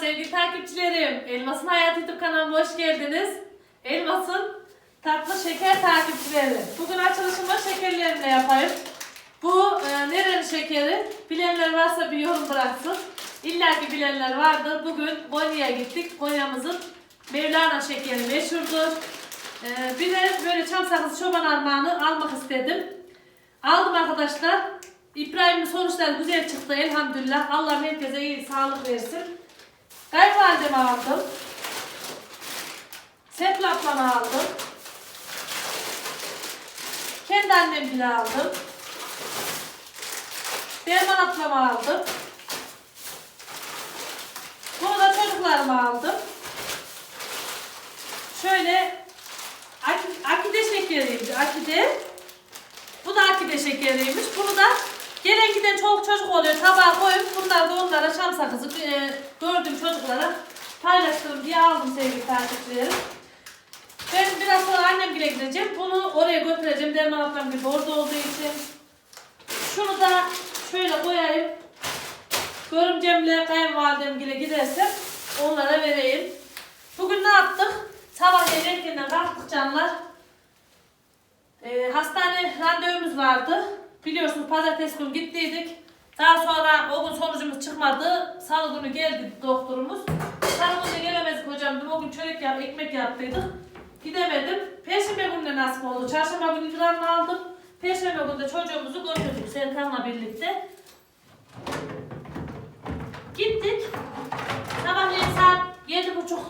sevgili takipçilerim. Elmas'ın Hayat YouTube kanalıma hoş geldiniz. Elmas'ın tatlı şeker takipçileri. Bugün açılışımı şekerlerimle yapayım. Bu e, nerenin şekeri? Bilenler varsa bir yorum bıraksın. İlla ki bilenler vardır. Bugün Konya'ya gittik. Konya'mızın Mevlana şekeri meşhurdur. E, bir de böyle çam sakızı çoban armağanı almak istedim. Aldım arkadaşlar. İbrahim'in sonuçları güzel çıktı elhamdülillah. Allah herkese iyi sağlık versin. Kayınvalidemi aldım. Serpil ablamı aldım. Kendi annem bile aldım. Derman ablamı aldım. Bunu da çocuklarıma aldım. Şöyle ak- akide şekeriydi. Akide. Bu da akide şekeriymiş. Bunu da gelen giden çok çocuk oluyor. Tabağa koyup bunlar da onlara şam sakızı gördüğüm çocuklara paylaştırdım diye aldım sevgili takipçilerim. Ben biraz sonra annem bile gideceğim. Bunu oraya götüreceğim. Derman ablam gibi orada olduğu için. Şunu da şöyle koyayım. Görümcemle kayınvalidem bile gidersem onlara vereyim. Bugün ne yaptık? Sabah erkenden kalktık canlar. Ee, hastane randevumuz vardı. Biliyorsunuz pazartesi günü gittiydik. Daha sonra o gün sonucumuz çıkmadı. Salı günü geldi doktorumuz. Salı günü gelemedik hocam. Dün o gün çörek yap, ekmek yaptıydık. Gidemedim. Perşembe günü nasip oldu. Çarşamba günü ilanını aldım. Perşembe günü de çocuğumuzu götürdük Serkan'la birlikte. Gittik. Sabahleyin saat yedi buçuk,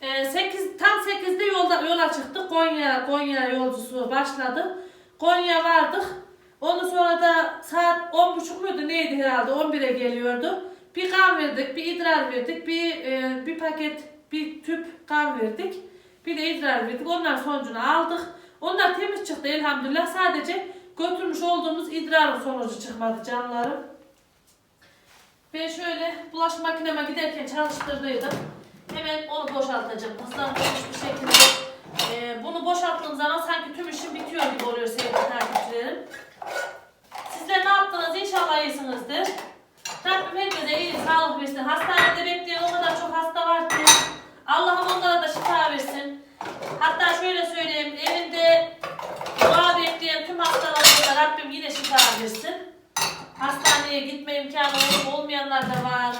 e, sekiz, tam sekizde yolda yola çıktık. Konya, Konya yolcusu başladı. Konya vardık. Ondan sonra da saat on buçuk muydu neydi herhalde 11'e geliyordu. Bir kan verdik, bir idrar verdik, bir e, bir paket, bir tüp kan verdik. Bir de idrar verdik. Onların sonucunu aldık. Onlar temiz çıktı elhamdülillah. Sadece götürmüş olduğumuz idrarın sonucu çıkmadı canlarım. Ben şöyle bulaşık makineme giderken çalıştırdıydım. Hemen onu boşaltacağım. Hızlandırılmış bir şekilde. Ee, bunu boşalttığım zaman sanki tüm işim bitiyor gibi oluyor sevgili takipçilerim. Sizler ne yaptınız? İnşallah iyisinizdir. Rabbim herkese iyi sağlık versin. Hastanede bekleyen o kadar çok hasta var ki. Allah'ım onlara da şifa versin. Hatta şöyle söyleyeyim. Evinde dua bekleyen tüm hastalara da Rabbim yine şifa versin. Hastaneye gitme imkanı olmayanlar da var.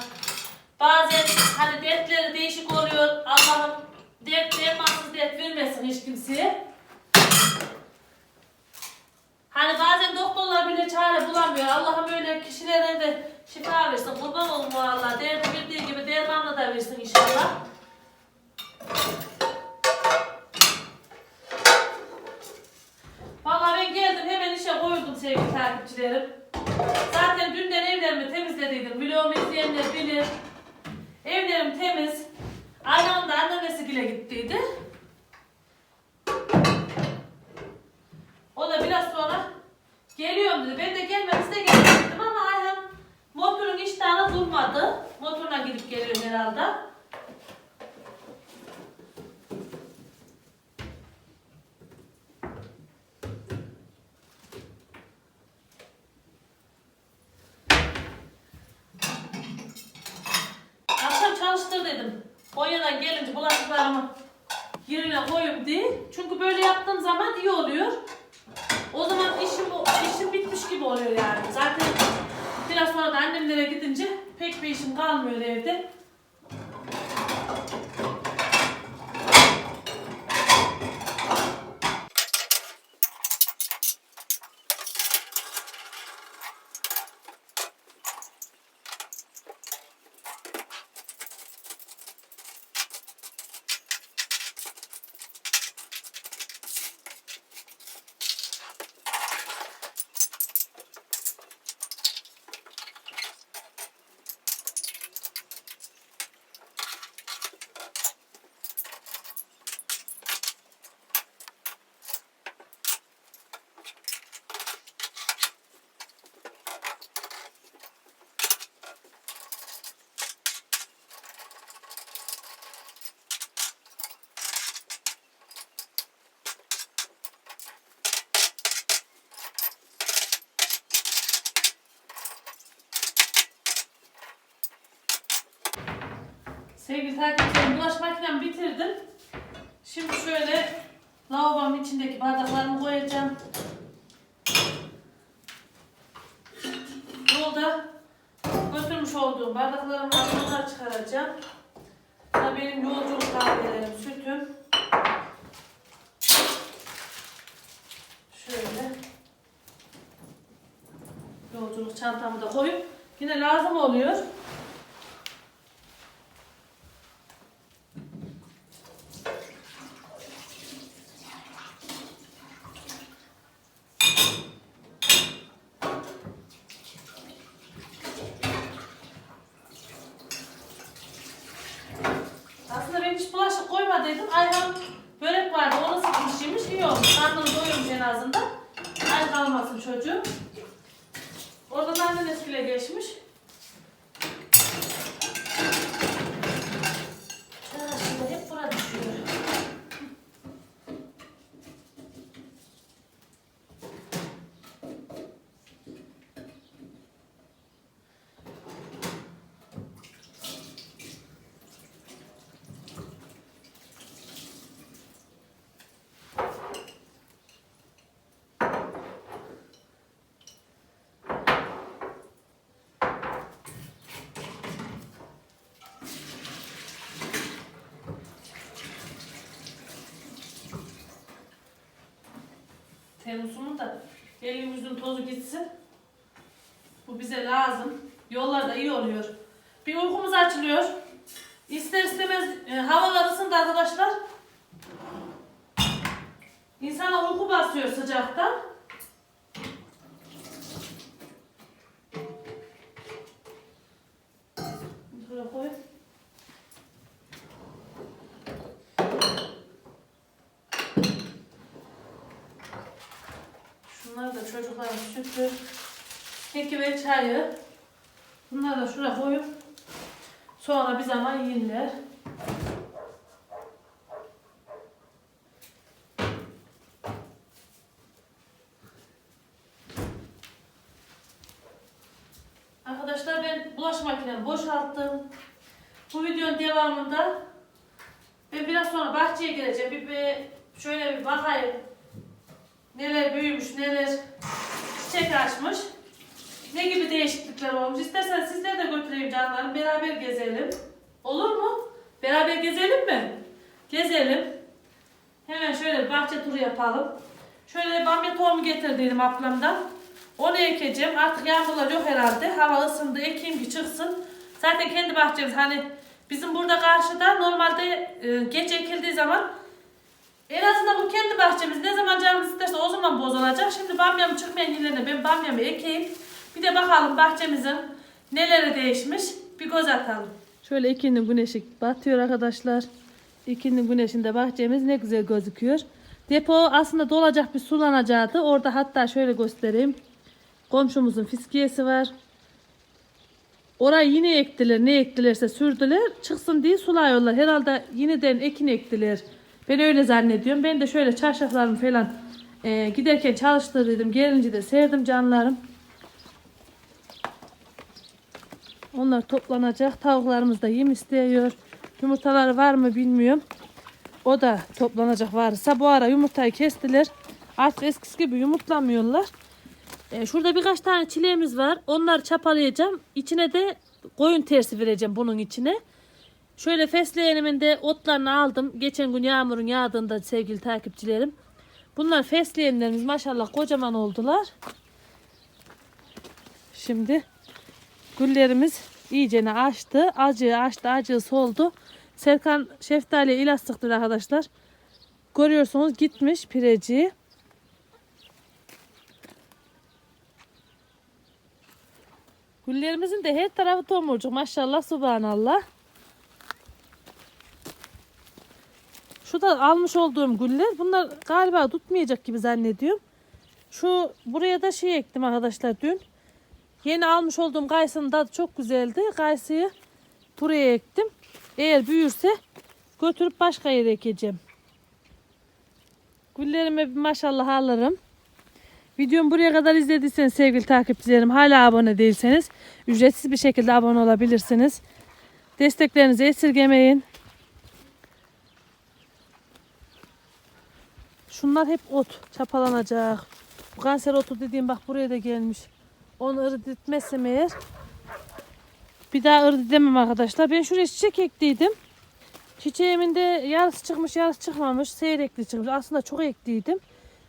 Bazen hani dertleri değişik oluyor. Allah'ım dert dermansız dert vermesin hiç kimseye. Hani bazen doktorlar bile çare bulamıyor. Allah'ım öyle kişilere de şifa versin. Kurban olun valla. Derdi bildiği gibi dermanla da versin inşallah. Valla ben geldim hemen işe koydum sevgili takipçilerim. Zaten dünden evlerimi temizlediydim. Vlogumu izleyenler bilir. Evlerim temiz. Aynı anda anneannesiyle gittiydi. O da biraz sonra geliyorum dedi. Ben de gelmeniz de gelmedim ama Ayhan motorun iştahına durmadı. Motoruna gidip geliyor herhalde. Akşam çalıştır dedim. Konya'dan gelince bulaşıklarımı yerine koyayım diye. Çünkü böyle yaptığım zaman iyi oluyor. O zaman işim işim bitmiş gibi oluyor yani. Zaten biraz sonra da annemlere gidince pek bir işim kalmıyor evde. Yolculuk çantamı da koyup yine lazım oluyor. Aslında ben hiç bulaşık koymadıydım. Ayhan börek vardı. Onu sıkmış yemiş. İyi olmuş. Karnını doyurmuş en azından. Aç kalmasın çocuğu. Oradan anneniz bile geçmiş. Çarşıda hep bura düşüyor. Temmuz'un da elimizin tozu gitsin. Bu bize lazım. Yollarda iyi oluyor. Bir uykumuz açılıyor. İster istemez e, havalar ısındı arkadaşlar. İnsana uyku basıyor sıcaktan. Şöyle koy. Şunlar da çocukların sütü, ve çayı. Bunları da şuraya koyup sonra bir zaman yiyinler. Arkadaşlar ben bulaşık makinemi boşalttım. Bu videonun devamında ben biraz sonra bahçeye geleceğim. Bir, bir şöyle bir bakayım. Neler büyümüş, neler çiçek açmış. Ne gibi değişiklikler olmuş. İsterseniz sizleri de götüreyim canlarım. Beraber gezelim. Olur mu? Beraber gezelim mi? Gezelim. Hemen şöyle bahçe turu yapalım. Şöyle bamya tohumu getirdiydim ablamdan. Onu ekeceğim. Artık yağmurlar yok herhalde. Hava ısındı. Ekeyim ki çıksın. Zaten kendi bahçemiz hani bizim burada karşıda normalde e, geç ekildiği zaman en azından bu kendi bahçemiz ne zaman canımız isterse o zaman bozulacak. Şimdi bamyam çıkmayan yerlerine ben bamyamı ekeyim. Bir de bakalım bahçemizin neleri değişmiş. Bir göz atalım. Şöyle ikinin güneşi batıyor arkadaşlar. İkinin güneşinde bahçemiz ne güzel gözüküyor. Depo aslında dolacak bir sulanacaktı. Orada hatta şöyle göstereyim. Komşumuzun fiskiyesi var. Orayı yine ektiler. Ne ektilerse sürdüler. Çıksın diye sulayıyorlar. Herhalde yeniden ekin ektiler. Ben öyle zannediyorum. Ben de şöyle çarşaflarımı falan e, giderken çalıştırdım. Gelince de serdim canlarım. Onlar toplanacak. Tavuklarımız da yem istiyor. Yumurtaları var mı bilmiyorum. O da toplanacak varsa. Bu ara yumurtayı kestiler. Artık eskisi gibi yumurtlamıyorlar. E, şurada birkaç tane çileğimiz var. Onları çapalayacağım. İçine de koyun tersi vereceğim bunun içine. Şöyle fesleğenimin de otlarını aldım. Geçen gün yağmurun yağdığında sevgili takipçilerim. Bunlar fesleğenlerimiz maşallah kocaman oldular. Şimdi güllerimiz iyicene açtı. Acı açtı, acı soldu. Serkan şeftali ilaç sıktı arkadaşlar. Görüyorsunuz gitmiş pireci. Güllerimizin de her tarafı tomurcuk maşallah subhanallah. Şu da almış olduğum güller. Bunlar galiba tutmayacak gibi zannediyorum. Şu buraya da şey ektim arkadaşlar dün. Yeni almış olduğum kayısının tadı çok güzeldi. Kayısıyı buraya ektim. Eğer büyürse götürüp başka yere ekeceğim. Güllerime bir maşallah alırım. Videomu buraya kadar izlediyseniz sevgili takipçilerim hala abone değilseniz ücretsiz bir şekilde abone olabilirsiniz. Desteklerinizi esirgemeyin. Şunlar hep ot. Çapalanacak. Bu kanser otu dediğim bak buraya da gelmiş. Onu ırıt etmezsem eğer bir daha ırıt demem arkadaşlar. Ben şuraya çiçek ektiydim. Çiçeğimin de yarısı çıkmış yarısı çıkmamış. Seyrekli çıkmış. Aslında çok ektiydim.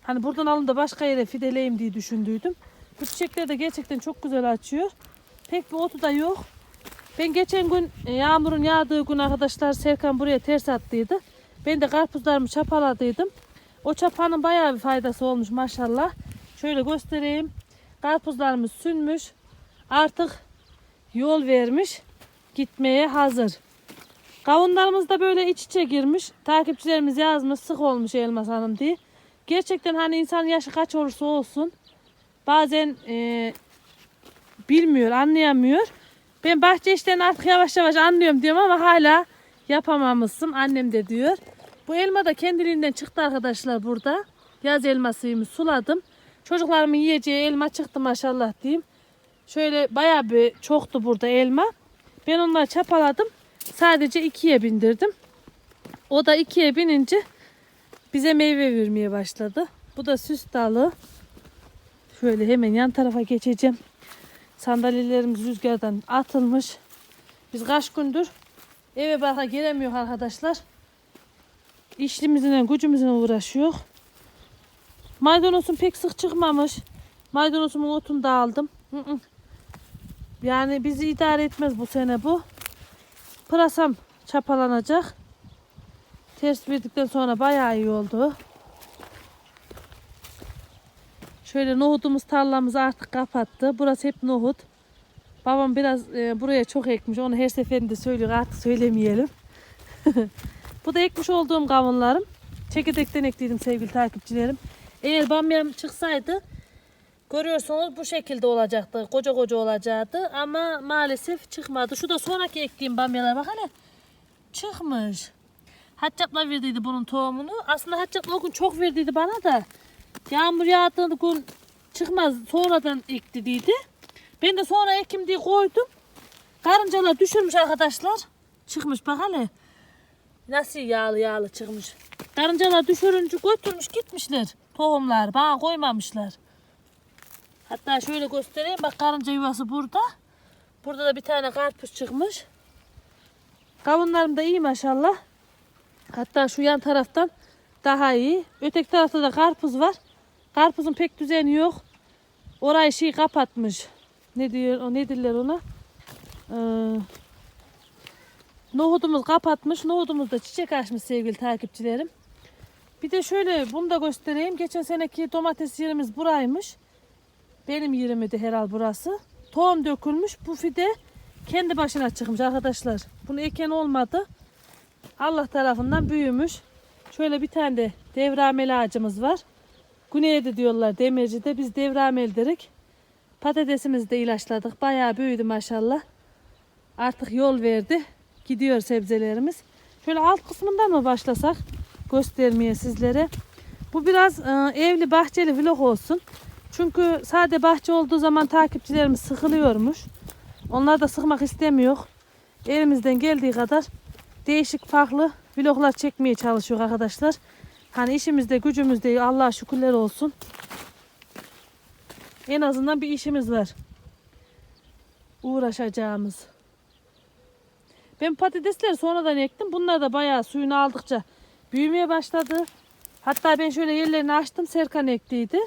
Hani buradan alın da başka yere fideleyim diye düşündüydüm. Bu çiçekler de gerçekten çok güzel açıyor. Pek bir otu da yok. Ben geçen gün e, yağmurun yağdığı gün arkadaşlar Serkan buraya ters attıydı. Ben de karpuzlarımı çapaladıydım. O çapanın bayağı bir faydası olmuş maşallah. Şöyle göstereyim. Karpuzlarımız sünmüş. Artık yol vermiş. Gitmeye hazır. Kavunlarımız da böyle iç içe girmiş. Takipçilerimiz yazmış sık olmuş Elmas Hanım diye. Gerçekten hani insan yaşı kaç olursa olsun bazen e, bilmiyor, anlayamıyor. Ben bahçe işlerini artık yavaş yavaş anlıyorum diyorum ama hala yapamamışsın annem de diyor. Bu elma da kendiliğinden çıktı arkadaşlar burada. Yaz elmasıymış suladım. Çocuklarımın yiyeceği elma çıktı maşallah diyeyim. Şöyle bayağı bir çoktu burada elma. Ben onları çapaladım. Sadece ikiye bindirdim. O da ikiye binince bize meyve vermeye başladı. Bu da süs dalı. Şöyle hemen yan tarafa geçeceğim. Sandalyelerimiz rüzgardan atılmış. Biz kaç gündür eve barka giremiyor arkadaşlar. İşlimizle gücümüzle uğraşıyor. Maydanozum pek sık çıkmamış. Maydanozumun otunu da aldım. Yani bizi idare etmez bu sene bu. Pırasam çapalanacak. Ters verdikten sonra bayağı iyi oldu. Şöyle nohudumuz tarlamızı artık kapattı. Burası hep nohut. Babam biraz e, buraya çok ekmiş. Onu her seferinde söylüyor. Artık söylemeyelim. Bu da ekmiş olduğum kavunlarım. Çekirdekten ektiydim sevgili takipçilerim. Eğer bamyam çıksaydı görüyorsunuz bu şekilde olacaktı. Koca koca olacaktı. Ama maalesef çıkmadı. Şu da sonraki ektiğim bamyalar bak hele. Çıkmış. Haccapla verdiydi bunun tohumunu. Aslında Haccapla o gün çok verdiydi bana da. Yağmur yağdığı gün çıkmaz sonradan ekti dedi. Ben de sonra ekim diye koydum. Karıncalar düşürmüş arkadaşlar. Çıkmış bak hele. Nasıl yağlı yağlı çıkmış. Karıncalar düşürünce götürmüş gitmişler. Tohumlar bana koymamışlar. Hatta şöyle göstereyim bak karınca yuvası burada. Burada da bir tane karpuz çıkmış. Kavunlarım da iyi maşallah. Hatta şu yan taraftan daha iyi. Öteki tarafta da karpuz var. Karpuzun pek düzeni yok. Orayı şey kapatmış. Ne diyor o ne dirler ona? Ee, nohudumuz kapatmış. Nohudumuz da çiçek açmış sevgili takipçilerim. Bir de şöyle bunu da göstereyim. Geçen seneki domates yerimiz buraymış. Benim yerimi de herhal burası. Tohum dökülmüş. Bu fide kendi başına çıkmış arkadaşlar. Bunu eken olmadı. Allah tarafından büyümüş. Şöyle bir tane de devrameli ağacımız var. Güneyde diyorlar demircide. Biz devramel derik. Patatesimizi de ilaçladık. Bayağı büyüdü maşallah. Artık yol verdi. Gidiyor sebzelerimiz. Şöyle alt kısmından mı başlasak? Göstermeye sizlere. Bu biraz e, evli bahçeli vlog olsun. Çünkü sade bahçe olduğu zaman takipçilerimiz sıkılıyormuş. Onlar da sıkmak istemiyor. Elimizden geldiği kadar değişik farklı vloglar çekmeye çalışıyor arkadaşlar. Hani işimizde gücümüzde Allah'a şükürler olsun. En azından bir işimiz var. Uğraşacağımız. Ben patatesleri sonradan ektim. Bunlar da bayağı suyunu aldıkça büyümeye başladı. Hatta ben şöyle yerlerini açtım. Serkan ektiydi.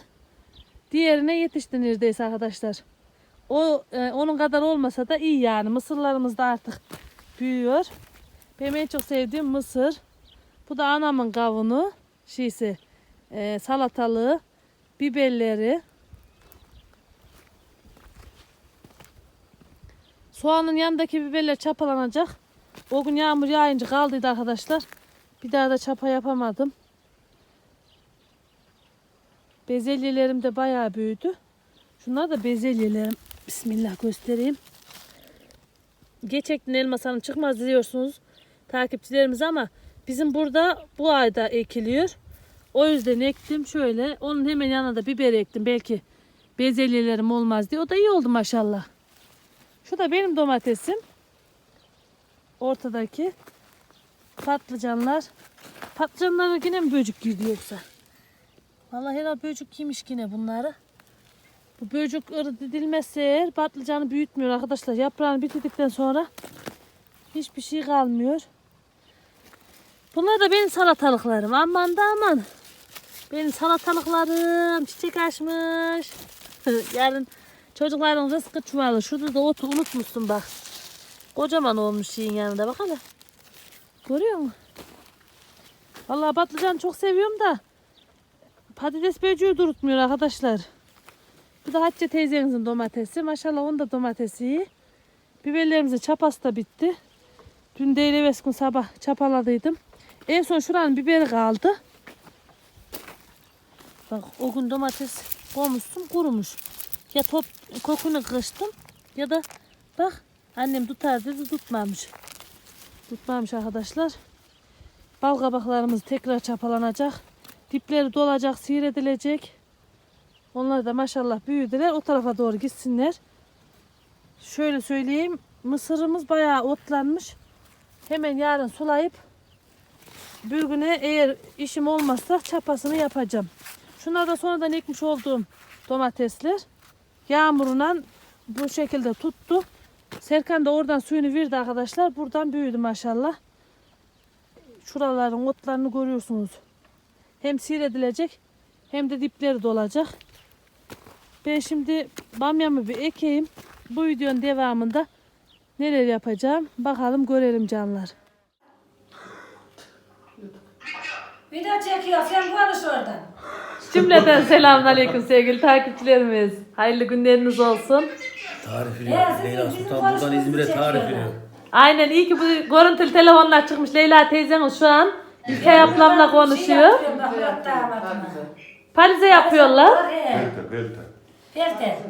Diğerine yetişti neredeyse arkadaşlar. O e, onun kadar olmasa da iyi yani. Mısırlarımız da artık büyüyor. Benim en çok sevdiğim mısır. Bu da anamın kavunu. Şeysi e, salatalığı, biberleri. Soğanın yanındaki biberler çapalanacak. O yağmur yağınca kaldıydı arkadaşlar. Bir daha da çapa yapamadım. Bezelyelerim de bayağı büyüdü. Şunlar da bezelyelerim. Bismillah göstereyim. Geçekten elmas hanım çıkmaz diyorsunuz takipçilerimiz ama bizim burada bu ayda ekiliyor. O yüzden ektim şöyle. Onun hemen yanına da biber ektim. Belki bezelyelerim olmaz diye. O da iyi oldu maşallah. Şu da benim domatesim. Ortadaki patlıcanlar. Patlıcanlara yine mi böcük girdi yoksa? Vallahi herhalde böcük yemiş yine bunları. Bu böcük ırı didilmezse eğer patlıcanı büyütmüyor arkadaşlar. Yaprağını bitirdikten sonra hiçbir şey kalmıyor. Bunlar da benim salatalıklarım. Aman da aman. Benim salatalıklarım çiçek açmış. Yarın çocukların rızkı çuvalı. Şurada da otu unutmuşsun bak. Kocaman olmuş şeyin yanında bak hele. Görüyor musun? Vallahi patlıcan çok seviyorum da patates böceği durutmuyor arkadaşlar. Bu da Hatice teyzenizin domatesi. Maşallah onun da domatesi iyi. Biberlerimizin çapası da bitti. Dün değil evvelsi gün sabah çapaladıydım. En son şuranın biberi kaldı. Bak o gün domates koymuşsun kurumuş. Ya top kokunu kıştım ya da bak annem tutar dedi tutmamış. Tutmamış arkadaşlar. Bal kabaklarımız tekrar çapalanacak. Dipleri dolacak, seyredilecek. Onlar da maşallah büyüdüler. O tarafa doğru gitsinler. Şöyle söyleyeyim. Mısırımız bayağı otlanmış. Hemen yarın sulayıp bir güne eğer işim olmazsa çapasını yapacağım. Şunlar da sonradan ekmiş olduğum domatesler. Yağmuruna bu şekilde tuttu. Serkan da oradan suyunu verdi arkadaşlar. Buradan büyüdü maşallah. Şuraların otlarını görüyorsunuz. Hem seyredilecek hem de dipleri dolacak. Ben şimdi bamyamı bir ekeyim. Bu videonun devamında neler yapacağım bakalım görelim canlar. Video çekiyor, sen konuş oradan. Cümleten selamünaleyküm sevgili takipçilerimiz. Hayırlı günleriniz olsun. Tarif veriyor. sizin Leyla bizim Sultan buradan konuşmamızı İzmir'e tarif çekiyorlar. veriyor. Aynen iyi ki bu görüntülü telefonla çıkmış Leyla teyzemiz şu an. İlkay ablamla Şey konuşuyor. bak, Murat damatıma. Parize yapıyorlar. He, Pelte, pelte.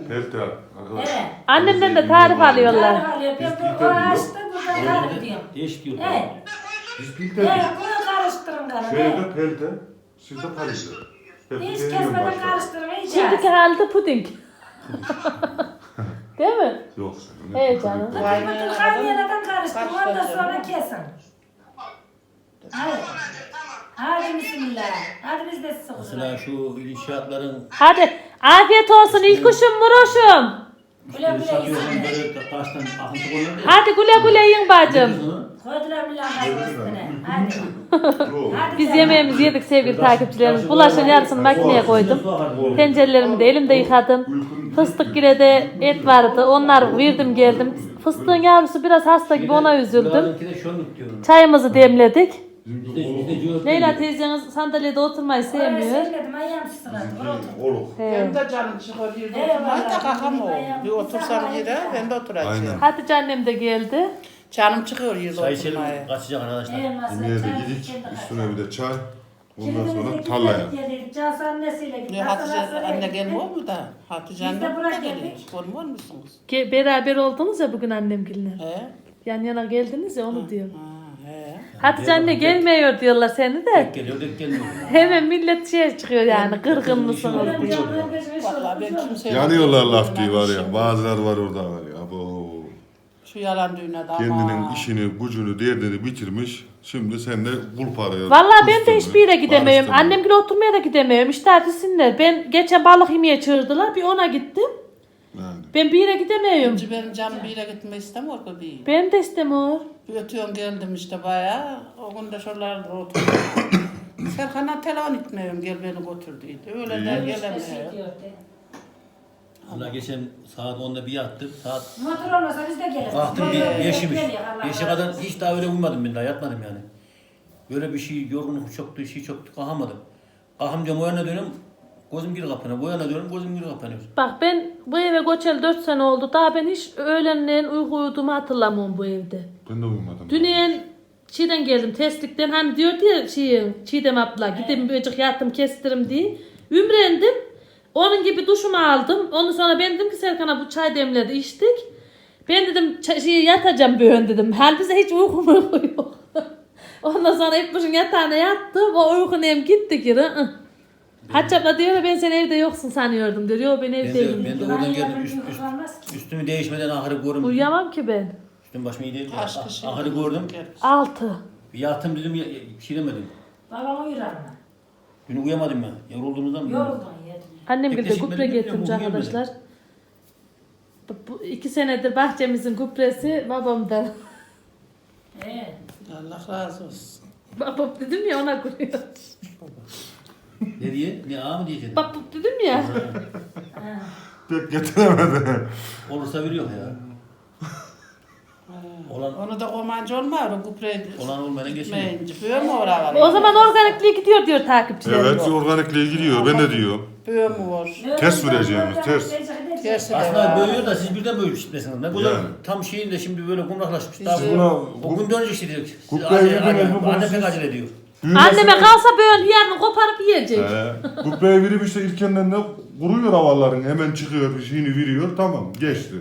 Pelte arkadaşlar. Evet. Annemden de tarif alıyorlar. Tarif alıyor. Ben bu o açtı, buradan tarif ediyorum. Değişik diyor. Evet. Biz pelte Evet, diyoruz. bunu karıştırın galiba. Evet. Şeyde pelte, sizde Paris'te. Hiç kesmeden karıştırmayacağız. Şimdiki halde puding. Değil mi? Yok sen. Evet canım. Bütün kaynanadan karıştırın, ondan sonra kesin. Hadi. Hadi bismillah. Hadi biz de sıkılırız. Mesela şu inşaatların Hadi afiyet olsun ilk kuşum muruşum. Güle güle yesinler. böyle taştan akıntı koyuyor. Hadi güle güle yiyin bacım. Koydular bir lamba üstüne. Hadi. Hadi Biz sen. yemeğimizi yedik sevgili takipçilerimiz. Bulaşın yarısını makineye koydum. Tencerelerimi de elimde yıkadım. Fıstık gire de et vardı. Onlar verdim geldim. Fıstığın yavrusu biraz hasta gibi ona üzüldüm. Bizimki de Bizde, bizde diyor. Leyla teyzeniz sandalyede oturmayı Oraya sevmiyor. sevmedim, ayağım sıradı. Otur. Olur. He. Benim de canım çıkıyor yerde Eyvallah. oturmaya da. Bir otursam yere ben de oturacağım. Aynen. Hatice annem de geldi. Canım çıkıyor yerde Çay içelim oturmaya. kaçacak arkadaşlar. Yemeğe de gidik. Üstüne bir de çay. Ondan sonra tarlaya. Cansu annesiyle gittik. Ne Hatice anne gelmiyor mu da? Hatice Biz de anne buraya burada geliyor. geldik. Görmüyor musunuz? Ge- Beraber oldunuz ya bugün annemgille. He? Yan yana geldiniz ya onu. Ha, he. Hatice anne gelmiyor diyorlar seni de. Tek geliyor, tek gelmiyor. Hemen millet şey çıkıyor yani kırgın mısınız diye. Vallahi ben kimseye... Yanıyorlar laf diye var ya. Bazılar var orada var ya. Bu Şu yalan düğüne de ama. kendinin işini, gücünü, derdini bitirmiş. Şimdi sen de kul paraya. Vallahi ben de hiçbir yere gidemiyorum. Barıştırma. Annemgile oturmaya da gidemiyorum. İşte desinler. Ben geçen balık yemeye çağırdılar. Bir ona gittim. Ben bir yere gidemiyorum. Önce benim canım bir yere gitmek istemiyor ki bir. Benim de istemiyor. Bir ötüyorum geldim işte bayağı. O gün de şuralarda oturdum. Serkan'a telefon etmiyorum gel beni götür dedi. Öyle de gelemiyor. Allah geçen saat 10'da bir yattım. Saat Motor olmasa biz de geliriz. Baktım Motor bir yeşimiş. geliyor, Allah razı kadar olsun. hiç daha öyle uyumadım ben daha yatmadım yani. Böyle bir şey yorgunluk çoktu, şey çoktu kalkamadım. Kalkam diyorum o yana dönüyorum. Gözüm geri kapanıyor. Bu yana dönüyorum gözüm geri kapanıyor. Bak ben bu eve göçeli 4 sene oldu. Daha ben hiç öğlenleyin uyku uyuduğumu hatırlamıyorum bu evde. Ben de uyumadım. Dünyen şeyden geldim testlikten hani diyordu ya şeyin Çiğdem abla gidin böcek yattım kestirim diye. Ümrendim. Onun gibi duşumu aldım. Ondan sonra ben dedim ki Serkan'a bu çay demledi içtik. Ben dedim şey, yatacağım böyle dedim. Halbuki hiç uykum uyku yok. Ondan sonra hep yatağına yattım. O uyku nem gitti ki. Hatice abla diyor ya ben sen evde yoksun sanıyordum diyor. Yok ben Ben de, evdeyim. ben de oradan geldim üst, üst, üstümü değişmeden ahırı görüm. Uyuyamam ki ben. Dün başıma iyi değil. Kaç kişi? Ahırı gördüm. Altı. Bir yattım dedim ya, bir şey demedim. Babam uyur anne. Dün uyuyamadım ben. Yorulduğumuzdan mı? Yoruldun yedim. Annem bir de gübre benim getirmiş bilmiyorum, bugün arkadaşlar. Bu, bu iki senedir bahçemizin gübresi babamdan. He. Allah razı olsun. Babam dedim ya ona kuruyor. Ne diye? Ne ağa mı diyeceksin? Bak bu dedim ya. Ha. Pek getiremedi. Olursa veriyor ya. Olan Onu da komancı olmuyor. O gübre olan olmayan geçmiyor. gitmeyince. Böyle mi oralar? o zaman organikliğe gidiyor diyor takipçilerim. Evet organikliğe gidiyor. Ben de diyor. Böyle mi var? Ters vereceğimiz, ters. De Aslında var. böyüyor da siz birden böyüsünüz. Ne güzel Yani. tam şeyin de şimdi böyle kumraklaşmış. Daha Biz bu, buna- o gün dönecek işte diyor. Siz Anne, yediniz anne, pek acele ediyor. Anneme kalsa böyle yarın koparıp yiyecek. He. Kubbeye verip işte ilkenden de vuruyor havaların. Hemen çıkıyor, bir şeyini veriyor. Tamam geçti.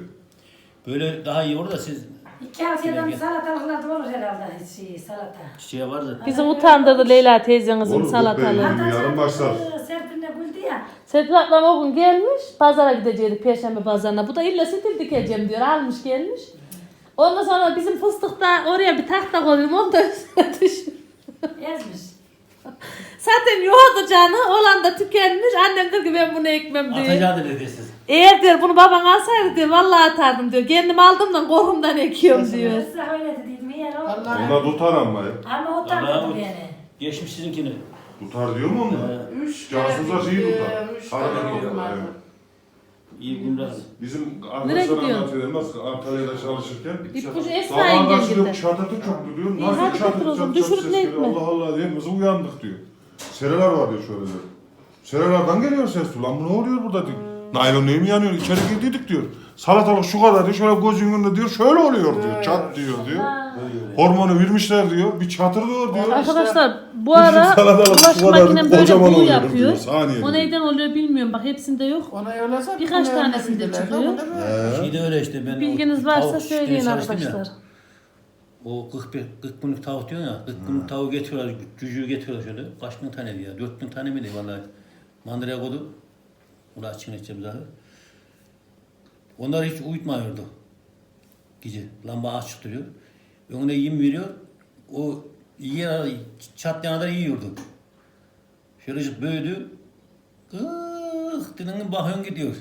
Böyle daha iyi olur da siz İki haftadan salatalıklar da olur herhalde şey, salata. çiçeğe var da. Bizi utandırdı Leyla teyzenizin Olur, salatalığı. kubbeye Hatta yarın başlar. Serpil- Serpil ne güldü ya. Serpil ablam o gün gelmiş, pazara gidecektik Perşembe pazarına. Bu da illa stil dikeceğim diyor, almış gelmiş. Ondan sonra bizim fıstıkta oraya bir tahta koyuyorum, onu da üstüne düşüyor. Ezmiş. Zaten yoğurdu canı, olan da tükenmiş. Annem diyor ki ben bunu ekmem diyor. Atacağı da dedi siz. Eğer diyor bunu baban alsaydı diyor, vallahi atardım diyor. Kendim aldım da korkumdan ekiyorum diyor. Size öyle dedim ya. o- Allah Ona tutar ama ya. Ama Allah'ım. utanmadı beni. Geçmiş sizinkini. Tutar diyor mu onlar? Üç Cansızlar kere şeyi tutar. üç Arada kere gidiyor, olmadı. evet. İyi günler. Bizim arkadaşlar gidiyorsun? anlatıyor. Nasıl Antalya'da çalışırken. İpucu Esra Sabah yengem karşılık gibi. çatırtı çoktu diyor. İyi, Nasıl hadi çatır götür o zaman, çatır çatır düşürüp ses ne geliyor. etme. Allah Allah diye biz uyandık diyor. Sereler var diyor şöyle diyor. Serelerden geliyor ses. Ulan bu ne oluyor burada diyor. Naylon neyim yanıyor? İçeri girdiydik diyor. Salatalık şu kadar diyor. Şöyle gözünün önünde diyor. Şöyle oluyor diyor. Çat diyor diyor. Hormonu vermişler diyor. Bir çatırıyor diyor. Arkadaşlar bu ara salatalık bulaşık bu kadar makinem böyle kocaman bu oluyor yapıyor. diyor, saniyede. O neyden oluyor bilmiyorum. Bak hepsinde yok. Ona öylese Birkaç bunu tanesinde de çıkıyor. bunu böyle. Şey de öyle işte ben. Bilginiz o varsa tavuk söyleyin çalıştım ya. arkadaşlar. O 41, 40 günlük tavuk diyor ya, 40 günlük tavuğu getiriyorlar, cücüğü getiriyorlar şöyle. Kaç bin tane diyor, 4 bin tane mi diyor vallahi. Mandıraya koydu. Bunu açın edeceğim zaten. Onlar hiç uyutmuyordu. Gece lamba açık duruyor. Önüne yem veriyor. O yiyen çatlayan kadar yiyordu. Şöyle büyüdü. Kıh dedin bakıyorsun gidiyor.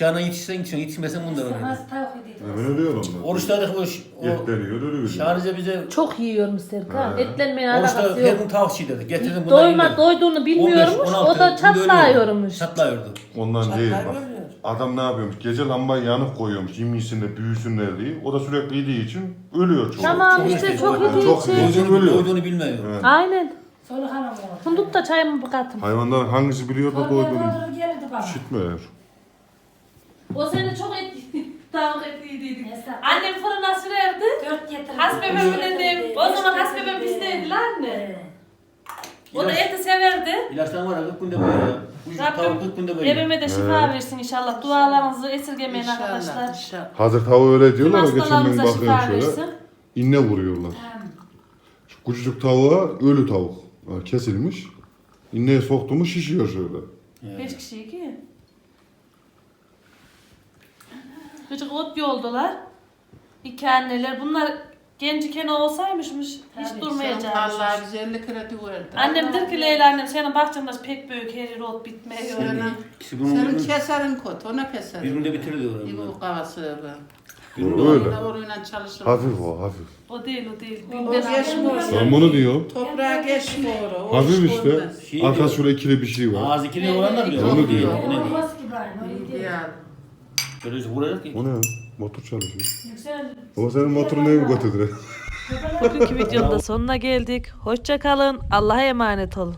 Bıçağına yetişsen yetişsen yetişmesen bunlar oluyor. Nasıl tavuk ediydi. Hemen ölüyor onlar. Oruçlarda o, ş- o Yetleniyor, ölüyor. şarjı bize Çok yiyormuş Serkan. He. Etlenmeyen Oruçta alakası her yok. gün tavuk şey dedi. Getirdim bunları Doyma, yedim. doyduğunu bilmiyormuş. 15, o 16 da günde çatlıyormuş. Çatlıyordu. Ondan Çatlar değil bak. Adam ne yapıyormuş? Gece lambayı yanık koyuyormuş. Yemişsin de büyüsünler diye. O da sürekli yediği için ölüyor çok. Tamam Çok işte işte, çok çok- iyi çok için. iyi. Doyduğunu, ölüyor. doyduğunu bilmiyor. Evet. Aynen. Soluk hanım oldu. Fındık da çayımı katım. Hayvanların hangisi biliyor da Oraya doyduğunu doldurur gelirdi bana. işitmiyor. O sene çok et tavuk etliydiydik. Neyse. Annem fırına sürerdi. Dört getirirdi. Hasbebem getirirdi, O zaman hasbebem bizdeydi lan anne. Ee, O da eti severdi. İlaçtan var ya 40 günde böyle. Bu tavuk 40 günde Rabbim böyle. evime de şifa versin inşallah. Dualarınızı esirgemeyin İnşallah, arkadaşlar. inşallah. Hazır tavuğu öyle Tüm diyorlar ya geçen gün hastalarımıza bakıyorum şifa şöyle. versin. İnne vuruyorlar. Şu küçücük tavuğa ölü tavuk. Ha, Kesilmiş. İnneye soktu mu şişiyor şöyle. Beş kişi ki. Gıcık ot yoldular. İki anneler. Bunlar genciken olsaymışmış hiç Tabii, durmayacakmış. Allah 50 kredi verdi. Annem der ki Leyla annem senin bahçende pek büyük her yer ot bitmiyor. Senin, İkisi bunun senin keserin kötü, ona keserin. bir günde bitirir diyorlar. Bir bunlar. bu kavası öyle. Öyle. Çalışır. Hafif o hafif. O değil o değil. O Bilmem. geçmiyor. Ben bunu diyorum. Toprağa geçmiyor o. o Hafif iş işte. olmaz. Şey şöyle ikili bir şey var. Ağız ikili olan da biliyor. Onu diyor. diyor. O ne diyor? Olmaz aynı. o iyi değil. Böyle vuracak ki. O ne ya? Motor çalışıyor. Yüksel. Baba senin motorun neye mi götürdü? Bugünkü videonun da sonuna geldik. Hoşça kalın. Allah'a emanet olun.